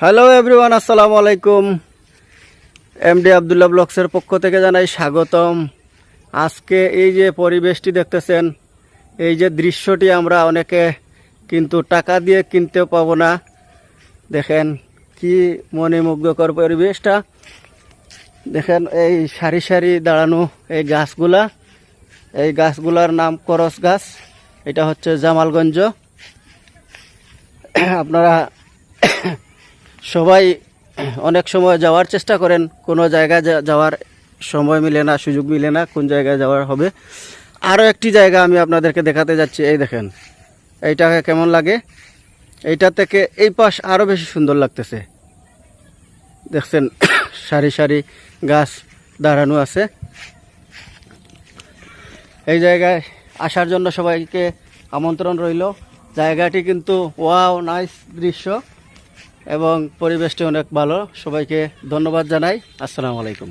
Hello everyone আসসালামু আলাইকুম MD Abdullah ব্লগসের পক্ষ থেকে জানাই স্বাগতম। আজকে এই যে পরিবেশটি দেখতেছেন, এই যে দৃশ্যটি আমরা অনেকে কিন্তু টাকা দিয়ে কিনতেও পাবো না। দেখেন কি মনে মুগ্ধকর পরিবেশটা। দেখেন এই সারি সারি দাঁড়ানো এই গাছগুলা, এই গাছগুলার নাম করস গাছ, এটা হচ্ছে জামালগঞ্জ। আপনারা সবাই অনেক সময় যাওয়ার চেষ্টা করেন, কোনো জায়গায় যাওয়ার সময় মিলে না, সুযোগ মিলে না কোন জায়গায় যাওয়ার হবে। আরও একটি জায়গা আমি আপনাদেরকে দেখাতে যাচ্ছি, এই দেখেন। এইটাকে কেমন লাগে? এইটা থেকে এই পাশ আরও বেশি সুন্দর লাগতেছে। দেখছেন, সারি সারি গাছ দাঁড়ানো আছে। এই জায়গায় আসার জন্য সবাইকে আমন্ত্রণ রইল। জায়গাটি কিন্তু ওয়াও নাইস দৃশ্য। এবং পরিবেশটি অনেক ভালো। সবাইকে ধন্যবাদ জানাই। আসসালামু আলাইকুম।